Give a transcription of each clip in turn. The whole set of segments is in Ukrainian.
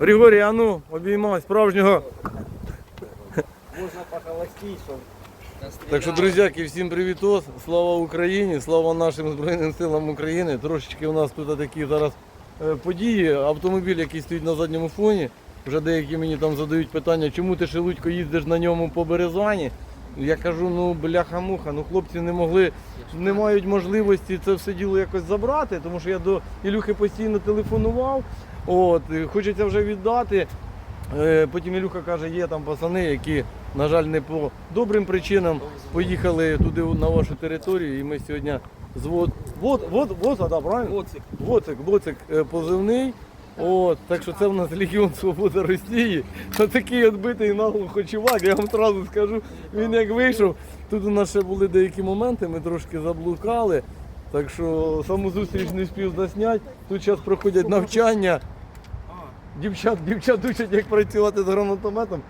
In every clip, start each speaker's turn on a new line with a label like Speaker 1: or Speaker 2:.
Speaker 1: Григорій, а ну, обіймай справжнього.
Speaker 2: Можна похолостить, щоб
Speaker 1: Так що, друзяки, всім привітос. Слава Україні, слава нашим Збройним силам України. Трошечки у нас тут такі зараз е, події. Автомобіль, який стоїть на задньому фоні. Вже деякі мені там задають питання, чому ти Шелудько їздиш на ньому по Березані. Я кажу, ну бляха-муха, ну хлопці не могли, не мають можливості це все діло якось забрати, тому що я до Ілюхи постійно телефонував. От, хочеться вже віддати. Е, Потім Ілюха каже, є там пацани, які, на жаль, не по добрим причинам поїхали туди на вашу територію. І ми сьогодні з вот, вот, вот, вот, да, правильно?
Speaker 2: Оцик.
Speaker 1: Воцик, Воцик е, позивний. От, так що це в нас Легіон Свободи Росії. Отакий отбитий наглухо чувак, я вам одразу скажу, він як вийшов. Тут у нас ще були деякі моменти, ми трошки заблукали. Так що саму зустріч не спів засняти. Тут зараз проходять навчання. Дівчат, дівчат учать, як працювати з гранатометом.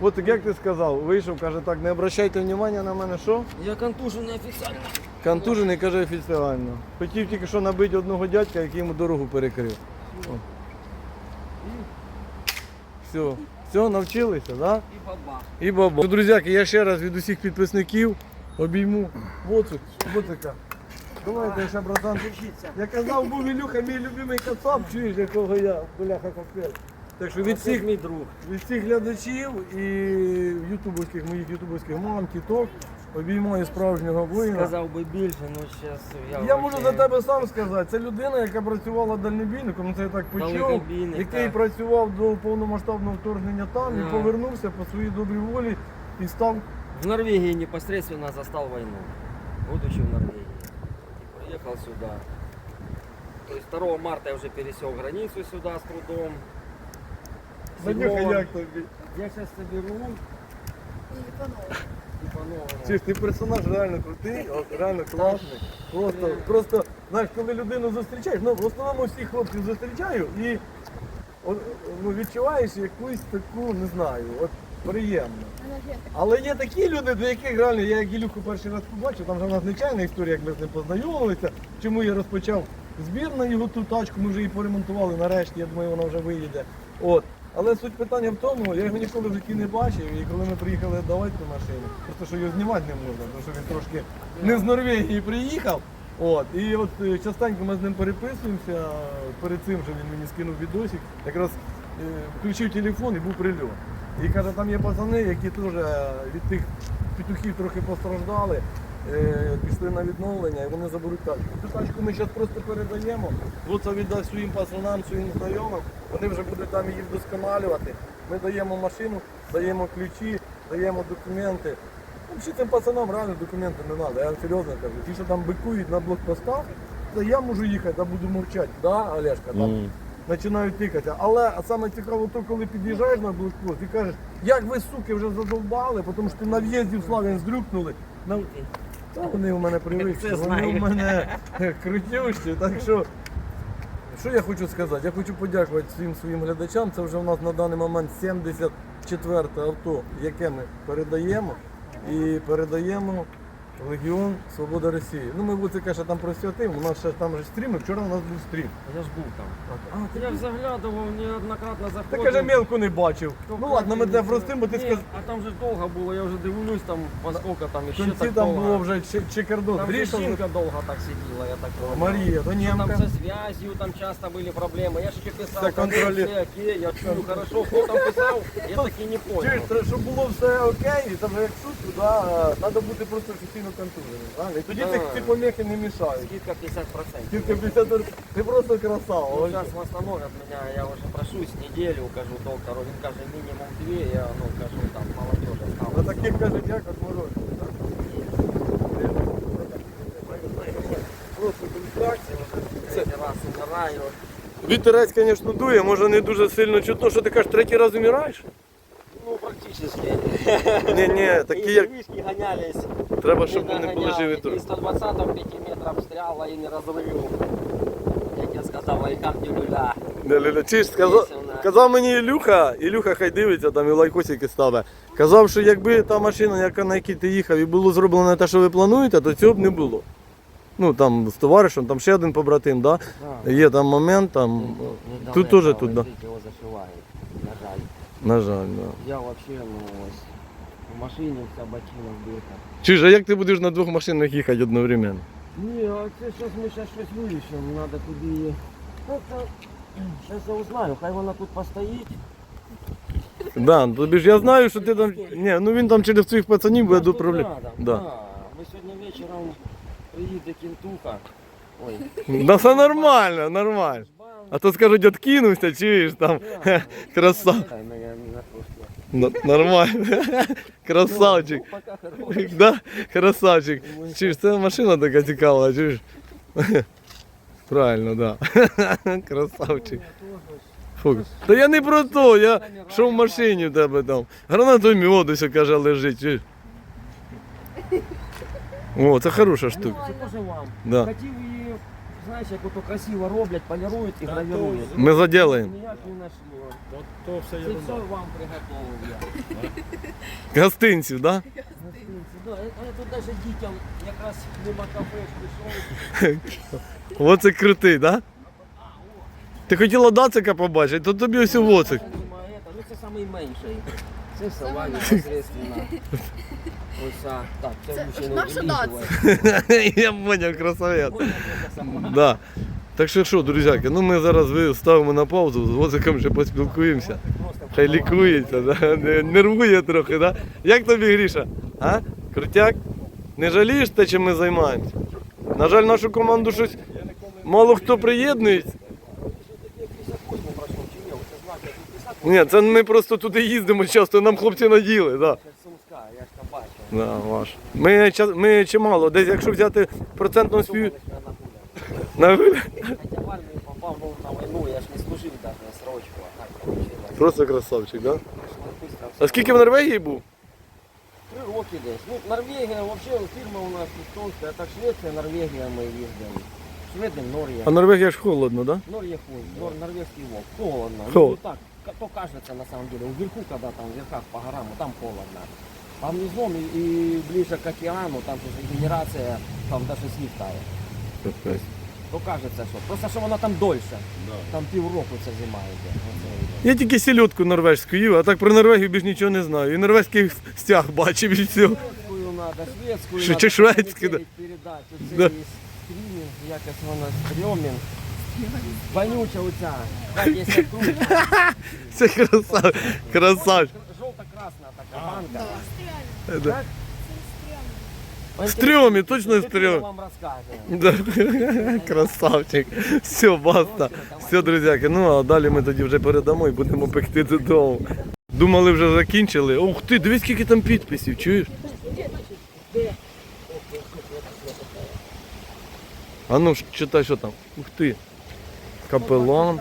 Speaker 1: От так як ти сказав, вийшов, каже, так, не обращайте уваги на мене, що?
Speaker 2: Я контужений офіційно.
Speaker 1: Контужений, каже офіціально. Хотів тільки що набити одного дядька, який йому дорогу перекрив. О. Все, все, навчилися, так? Да?
Speaker 2: І бабах.
Speaker 1: І баба. Ну, Друзяки, я ще раз від усіх підписників обійму. Воцик, Воцика. Давайте ще, братан. Я казав, був Ілюха, мій любимий кацап, чуєш, якого я, бляха капець. Так що від всіх,
Speaker 2: мій друг.
Speaker 1: від всіх глядачів і ютубовських, моїх ютубовських мам, тіток, обіймаю справжнього воїна.
Speaker 2: Сказав би більше, ну зараз я...
Speaker 1: Я можу за тебе сам сказати. Це людина, яка працювала дальнобійником, ну, це я так почув,
Speaker 2: Далекобійник,
Speaker 1: який
Speaker 2: так.
Speaker 1: працював до повномасштабного вторгнення там і повернувся по своїй добрій волі і став.
Speaker 2: В Норвегии непосредственно застал войну. Будучи в Норвегии. Приехал сюда. То есть 2 марта я уже пересек границу сюда с трудом.
Speaker 1: Надюха, як тобі?
Speaker 2: Я сейчас соберу и по-новому.
Speaker 1: Чи ж ти персонаж реально крутий, от, реально класний. Просто, просто, знаєш, коли людину зустрічаєш, ну в основному всіх хлопців зустрічаю і ну, відчуваєш якусь таку, не знаю, от приємно. Але є такі люди, до яких реально я як Ілюху перший раз побачив, там вже в нас нечайна історія, як ми з ним познайомилися, чому я розпочав збір на його ту тачку, ми вже її поремонтували нарешті, я думаю, вона вже виїде. От. Але суть питання в тому, я його ніколи в житті не бачив, і коли ми приїхали давати ту машину, просто що його знімати не можна, тому що він трошки не з Норвегії приїхав. От, і от е, частенько ми з ним переписуємося. Перед цим же він мені скинув відосик. Якраз е, включив телефон і був прильот. І каже, там є пацани, які теж від тих петухів трохи постраждали, е, пішли на відновлення і вони заберуть тачку. Цю тачку ми зараз просто передаємо. Луца віддасть своїм пацанам, своїм знайомим, вони вже будуть там її вдосконалювати. Ми даємо машину, даємо ключі, даємо документи. Ну, Всі цим пацанам реально документи не треба, я серйозно кажу. Ті, що там бикують на блокпостах, то я можу їхати, а буду мовчати, да, Олешка? Там починають тикати. Але саме цікаво, то коли під'їжджаєш на блокпост і кажеш, як ви, суки, вже задовбали, тому що на в'їзді в Слав'ян здрюкнули. На... Та вони у мене привичні, вони у мене крутющі. Так що, що я хочу сказати? Я хочу подякувати всім своїм глядачам. Це вже у нас на даний момент 74 авто, яке ми передаємо. І передаємо Легіон Свобода Росії. Ну ми це каже там просвятим, у нас ще там же стрім, і вчора у нас був стрім.
Speaker 2: Я ж був там.
Speaker 1: А, ти
Speaker 2: Я ж заглядував, неоднократно заходив.
Speaker 1: каже, мелку не бачив. Ну ладно, ми тебе простимо, бо ти сказав.
Speaker 2: А там же довго було, я вже дивлюсь там, поскольку там
Speaker 1: В
Speaker 2: ще так
Speaker 1: там
Speaker 2: довго.
Speaker 1: було вже чи- чекардон.
Speaker 2: Там
Speaker 1: Гріша
Speaker 2: жінка довго так сиділа, я так понял.
Speaker 1: Марія, то
Speaker 2: Там
Speaker 1: німка.
Speaker 2: со связью там часто были проблемы. Я ж тебе писал,
Speaker 1: Це
Speaker 2: там
Speaker 1: контролі-
Speaker 2: все окей, я чую хорошо, кто там писал, я так и не понял.
Speaker 1: Чуєш, щоб було все окей, і там як шутку, да, треба бути просто офіційно контуженим. правильно? І тоді ці,
Speaker 2: Да.
Speaker 1: ці помехи не мішають.
Speaker 2: Скидка 50%.
Speaker 1: Тільки 50 ти просто красава.
Speaker 2: Ну,
Speaker 1: Ось.
Speaker 2: сейчас восстановят меня, я уже прошусь неделю, укажу доктору, він каже минимум две, я ну кажу там молодежь
Speaker 1: На
Speaker 2: осталось.
Speaker 1: таких кажуть, як от мороз. Просто контракція.
Speaker 2: Третий раз умираю.
Speaker 1: Вітерець, звісно, дує, може не дуже сильно чутно, що ти кажеш, третій раз умираєш?
Speaker 2: Ну, практически.
Speaker 1: Ні, ні, такі як
Speaker 2: Вишки гонялись.
Speaker 1: треба, щоб
Speaker 2: не
Speaker 1: вони були живі тут.
Speaker 2: 120 5 метрів стріляла і не розривів. Як я сказав, Альхамдулілля.
Speaker 1: Не, Ліля, чи ж сказав, казав мені Ілюха, Ілюха хай дивиться, там і лайкосики ставить. Казав, що якби та машина, яка на якій ти їхав, і було зроблено те, що ви плануєте, то цього б не було. Ну там з товаришем, там ще один побратим, да?
Speaker 2: Да.
Speaker 1: Є там момент, там. Тут теж тут, да?
Speaker 2: Його зашивають, на жаль.
Speaker 1: На жаль, да.
Speaker 2: Я вообще, ну ось, в машині вся бачина вбита.
Speaker 1: Чиж, а як ти будеш на двох машинах їхати одновременно?
Speaker 2: Ні, а це щось ми ще щось вирішимо, треба туди її. Ну, це... Зараз я узнаю, хай вона тут постоїть.
Speaker 1: Да, тобі ж я знаю, що ти там. Ні, ну він там через своїх пацанів буде
Speaker 2: Ну, що
Speaker 1: доправляти.
Speaker 2: надо,
Speaker 1: Да.
Speaker 2: да. Ми сьогодні вечором приїде кінтуха. Ой,
Speaker 1: Да все нормально, нормально.
Speaker 2: жбан.
Speaker 1: А то скажуть, откинувся, чуєш там. Краса.
Speaker 2: Хай мене не напустила.
Speaker 1: Нормально. Красавчик.
Speaker 2: Ну.
Speaker 1: Да? Красавчик. Чуєш, це машина така цікава, чуєш? Правильно, да. Красавчик. Фу. Та я не про то, я що в машині в тебе там. Гранатомет ось каже лежить. Чуєш? О, це хороша штука.
Speaker 2: Вам.
Speaker 1: Да.
Speaker 2: Хотів її, знаєш, як ото красиво роблять, полірують і гравірують.
Speaker 1: Ми заділаємо.
Speaker 2: Ніяк не знайшли.
Speaker 3: То, то все
Speaker 2: Це
Speaker 3: ерунда.
Speaker 2: все вам приготовив я.
Speaker 1: Гостинців, да?
Speaker 2: Да, я, я тут навіть дітям якраз мимо кафе пішов.
Speaker 1: Оце крутий, да? Ти хотіла дацика побачити, то тобі ось воцик.
Speaker 2: Немає это, Ну це найменший. Це сова непосредственно. Ось а. Так, це
Speaker 4: Це наша.
Speaker 1: Я поняв, красавець. Да. Так що що, друзяки, ну ми зараз ставимо на паузу, з Возиком ще поспілкуємося. Хай лікується, да? нервує трохи, да? Як тобі Гріша? А? Крутяк? Не жалієш те, чим ми займаємося? На жаль, нашу команду щось мало хто приєднується.
Speaker 2: Я 58 пройшов, чи ні? Оце знак, я тут 50,
Speaker 1: Ні, це ми просто туди їздимо часто, нам хлопці наділи, да.
Speaker 2: це Сумська, я ж там бачив.
Speaker 1: Да, ваш. Ми, ча- ми чимало, десь якщо взяти процентну спів... На...
Speaker 2: Хотя в армію попав був на війну, я ж не служив навіть на срочку, а так получилось.
Speaker 1: Просто красавчик, да?
Speaker 2: Быстро все.
Speaker 1: А скільки в Норвегії був?
Speaker 2: Три роки десь. Ну, Норвегія, взагалі фірма у нас естонська, а так Швеція, Норвегія ми їздимо. Шведи, Норія.
Speaker 1: А Норвегія ж холодно, да?
Speaker 2: Норья хуй, нор, норвежский волк. Холодно.
Speaker 1: Холодно.
Speaker 2: Ну, так, к- то кажется на самом деле. Вверху, когда там в верхах по горам, там холодно. Там низом и, и ближе к океану, там же генерация, там даже снег тає. То кажется, що. Просто що вона там дольше. Там півроку це зима йде. Оце.
Speaker 1: Я тільки сільотку норвежську їв, а так про Норвегію більш нічого не знаю. І норвезький стяг бачив і все.
Speaker 2: Шведською надо, шведською
Speaker 1: Що, чи шведську, да.
Speaker 2: Передати.
Speaker 1: Да.
Speaker 2: Є стрімінг, якось вона стрьомінг. Вонюча оця. Так, якщо круче.
Speaker 1: Це красав, красавчик.
Speaker 2: Жовто-красна така банка.
Speaker 1: Да.
Speaker 2: Так?
Speaker 1: Стрьомі, точно
Speaker 2: Ефір
Speaker 1: стрьомі.
Speaker 2: вам розкаже.
Speaker 1: Да. Красавчик. Все, баста. Все, друзяки. Ну а далі ми тоді вже передамо і будемо пекти додому. Думали, вже закінчили. Ух ти, дивись, скільки там підписів, чуєш? А ну ж, читай, що там. Ух ти. Капелан.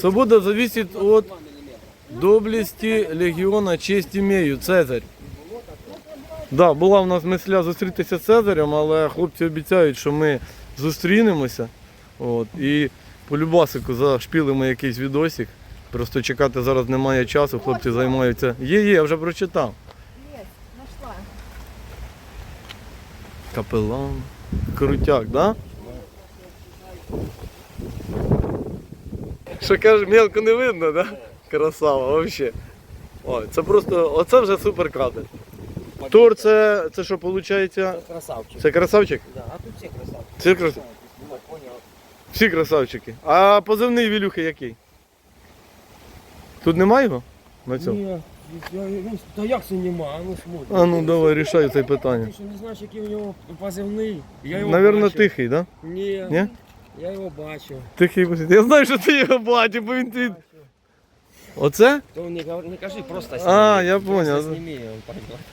Speaker 1: Свобода зависит от доблесті легіона честь імею, Цезарь. Да, була в нас мисля зустрітися з Цезарем, але хлопці обіцяють, що ми зустрінемося. От, і по любасику зашпілимо якийсь відосик. Просто чекати зараз немає часу, хлопці займаються. Є, є, я вже прочитав.
Speaker 4: Есть, нашла.
Speaker 1: Капелан. Крутяк, да? Що каже, мелко не видно, да? Красава, взагалі. Це просто, оце вже супер кадр. Тур це, це що виходить?
Speaker 2: Красавчик.
Speaker 1: Це красавчик?
Speaker 2: Да, а тут всі красавчики.
Speaker 1: Це красавчик.
Speaker 2: Ну.
Speaker 1: Всі красавчики. А позивний Вілюхи який? Тут немає його? На цьому?
Speaker 2: Ні, я, він, та як це нема, а ну смотри.
Speaker 1: А ну давай рішай це питання.
Speaker 2: Ти що не знаєш, який у нього позивний? Я його
Speaker 1: Навірно,
Speaker 2: бачив.
Speaker 1: тихий, так? Да?
Speaker 2: Ні,
Speaker 1: Ні?
Speaker 2: я його бачив.
Speaker 1: Тихий. посидь. Я знаю, що ти його бачив, бо він ти. Оце?
Speaker 2: То не, не кажи, просто
Speaker 1: А, я
Speaker 2: Просто
Speaker 1: понял.
Speaker 2: Сними,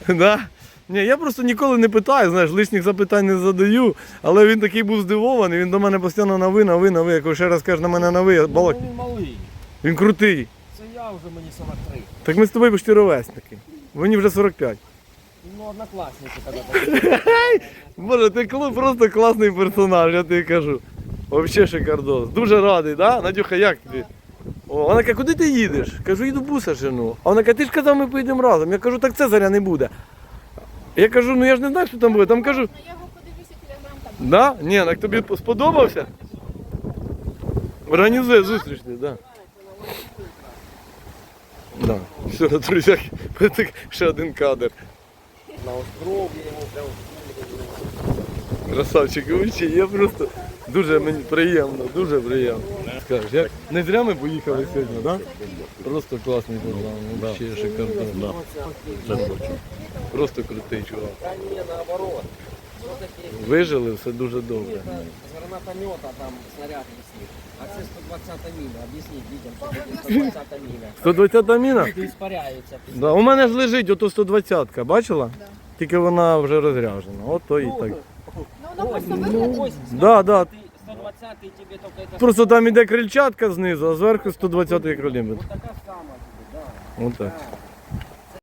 Speaker 2: он.
Speaker 1: Да? Ні, я просто ніколи не питаю, знаєш, лишніх запитань не задаю, але він такий був здивований, він до мене постійно на ви, на ви, на ви. Якщо ще раз каже на мене на ви, я балак.
Speaker 2: Ну, він малий.
Speaker 1: Він крутий.
Speaker 2: Це я вже мені 43.
Speaker 1: Так ми з тобою почти ровесники. Мені вже 45.
Speaker 2: Ну, однокласники тоді.
Speaker 1: Боже, ти просто класний персонаж, я тобі кажу. Взагалі шикардос. Дуже радий, да? Надюха, як тобі? О, вона каже, куди ти їдеш? Кажу, їду буса жену. А вона каже, ти ж казав, ми поїдемо разом. Я кажу, так Цезаря не буде. Я кажу, ну я ж не знаю, що там буде. Там кажу,
Speaker 4: Ну, я його подивлюся, телеграм там
Speaker 1: Да? Ні, так тобі сподобався? Організує зустріч, да. Да. Все, друзі, ще один кадр.
Speaker 2: На йому прям.
Speaker 1: Красавчик, вообще, я просто дуже мені приємно, дуже приємно. Скажеш, як не зря ми поїхали сьогодні, да? Просто класний програм, вообще шикарно. Просто крутий чувак.
Speaker 2: Та ні, наоборот. Все-таки
Speaker 1: Вижили, все дуже добре.
Speaker 2: з гранатомета там снаряд висить. А це 120 міля. Об'ясніть дітям, що таке 120 міля.
Speaker 1: 120 міна?
Speaker 2: Люди іспаряються.
Speaker 1: Да, у мене ж лежить ото 120-ка, бачила? Тільки вона вже розряжена. От то і так.
Speaker 3: Ну, вона просто виглядає.
Speaker 1: Да, да.
Speaker 2: 120 тебе только это...
Speaker 1: Просто там іде крильчатка знизу, а зверху 120 крилімет.
Speaker 2: Така сама тебе, да.
Speaker 1: Отак.
Speaker 2: Да.